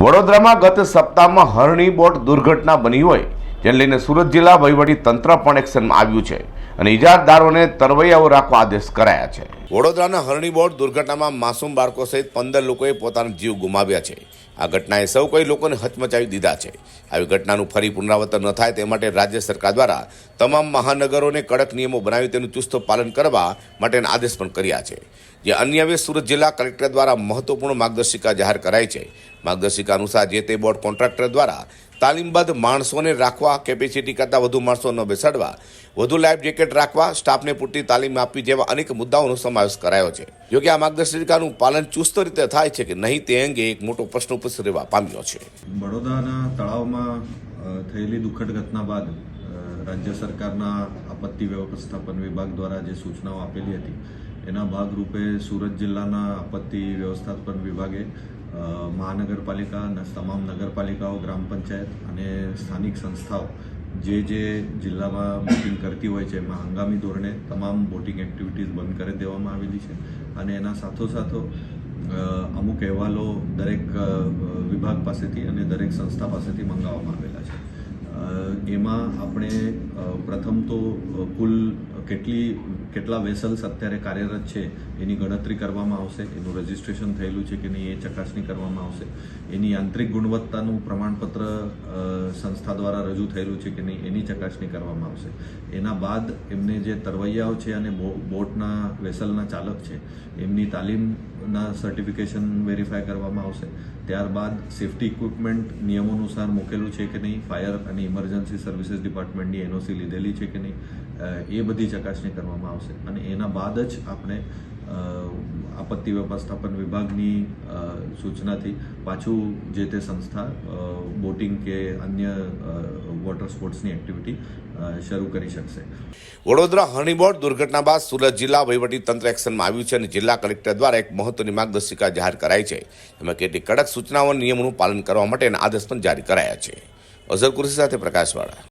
વડોદરામાં ગત સપ્તાહમાં હરણી બોટ દુર્ઘટના બની હોય, જેને લઈને સુરત જિલ્લા વહીવટી તંત્ર પણ એક્શનમાં આવ્યું છે અને ઇજારદારોને તરવૈયાઓ રાખવા આદેશ કરાયા છે. વડોદરાના હરણી બોટ દુર્ઘટનામાં માસૂમ બાળકો સહિત પંદર લોકોએ પોતાના જીવ ગુમાવ્યા છે. આ ઘટનાએ સૌ કોઈ લોકોને હચમચાવી દીધા છે. આવી ઘટનાનું ફરી પુનરાવર્તન ન થાય તે માટે રાજ્ય સરકાર દ્વારા તમામ મહાનગરોને કડક નિયમો બનાવી તેનું ચુસ્ત પાલન કરવા માટેના આદેશ પણ કર્યા છે. જે અન્યવે સુરત જિલ્લા કલેક્ટર દ્વારા મહત્વપૂર્ણ માર્ગદર્શિકા જાહેર કરાઈ છે. માર્ગદર્શિકા અનુસાર જે તે બોર્ડ કોન્ટ્રાક્ટર દ્વારા તાલીમબદ્ધ માણસોને રાખવા, કેપેસિટી કરતાં વધુ માણસો ન બેસાડવા, વધુ લાઈફ જેકેટ રાખવા, સ્ટાફને પૂરતી તાલીમ આપવી જેવા અનેક મુદ્દાઓનો સમાવેશ કરાયો છે. જોકે આ માર્ગદર્શિકાનું પાલન ચુસ્ત રીતે થાય છે કે નહીં તે અંગે એક મોટો પ્રશ્ન ઉપસ્થિત રહેવા પામ્યો છે. બડોદાના તળાવમાં થયેલી દુઃખદ ઘટના બાદ રાજ્ય સરકારના આપત્તિ વ્યવસ્થાપન વિભાગ દ્વારા જે સૂચનાઓ આપેલી હતી એના ભાગરૂપે સુરત જિલ્લાના આપત્તિ વ્યવસ્થાપન વિભાગે મહાનગરપાલિકા તમામ નગરપાલિકાઓ, ગ્રામ પંચાયત અને સ્થાનિક સંસ્થાઓ જે જે જિલ્લામાં બોટિંગ કરતી હોય છે એમાં હંગામી ધોરણે તમામ બોટિંગ એક્ટિવિટીઝ બંધ કરી દેવામાં આવેલી છે. અને એના સાથોસાથો અમુક અહેવાલો દરેક વિભાગ પાસેથી અને દરેક સંસ્થા પાસેથી મંગાવવામાં આવેલા છે. એમાં આપણે પ્રથમ તો કુલ કેટલી, કેટલા વેસલ્સ અત્યારે કાર્યરત છે, એની ગણતરી કરવામાં આવશે, એનું રજિસ્ટ્રેશન થયેલું છે કે નહીં, એ ચકાસણી કરવામાં આવશે. એની આંતરિક ગુણવત્તાનું પ્રમાણપત્ર સંસ્થા દ્વારા રજૂ થયેલું છે કે નહીં, એની ચકાસણી કરવામાં આવશે. એના બાદ એમને જે તરવૈયાઓ છે અને બોટના વેસલના ચાલક છે, એમની તાલીમના સર્ટિફિકેશન વેરીફાય કરવામાં આવશે. ત્યારબાદ સેફ્ટી ઇક્વિપમેન્ટ નિયમો અનુસાર મૂકેલું છે કે નહીં ફાયર અને ઇમરજન્સી સર્વિસીસ ડિપાર્ટમેન્ટની એનઓસી લીધેલી છે કે નહીં એ બધી ચકાસણી કરવામાં આવશે. અને એના બાદ જ આપણે આપત્તિ વ્યવસ્થાપન વિભાગની સૂચનાથી પાછું જે તે સંસ્થા બોટિંગ કે અન્ય વોટર સ્પોર્ટ્સની એક્ટિવિટી શરૂ કરી શકશે. વડોદરા હણીબોટ દુર્ઘટના બાદ સુરત જિલ્લા તંત્ર એક્શનમાં આવ્યું છે અને જિલ્લા કલેક્ટર દ્વારા એક મહત્વની માર્ગદર્શિકા જાહેર કરાઈ છે. એમાં કેટલીક કડક સૂચનાઓ નિયમોનું પાલન કરવા માટેના આદેશ પણ જારી કરાયા છે. અઝર કુરેશી સાથે પ્રકાશવાળા.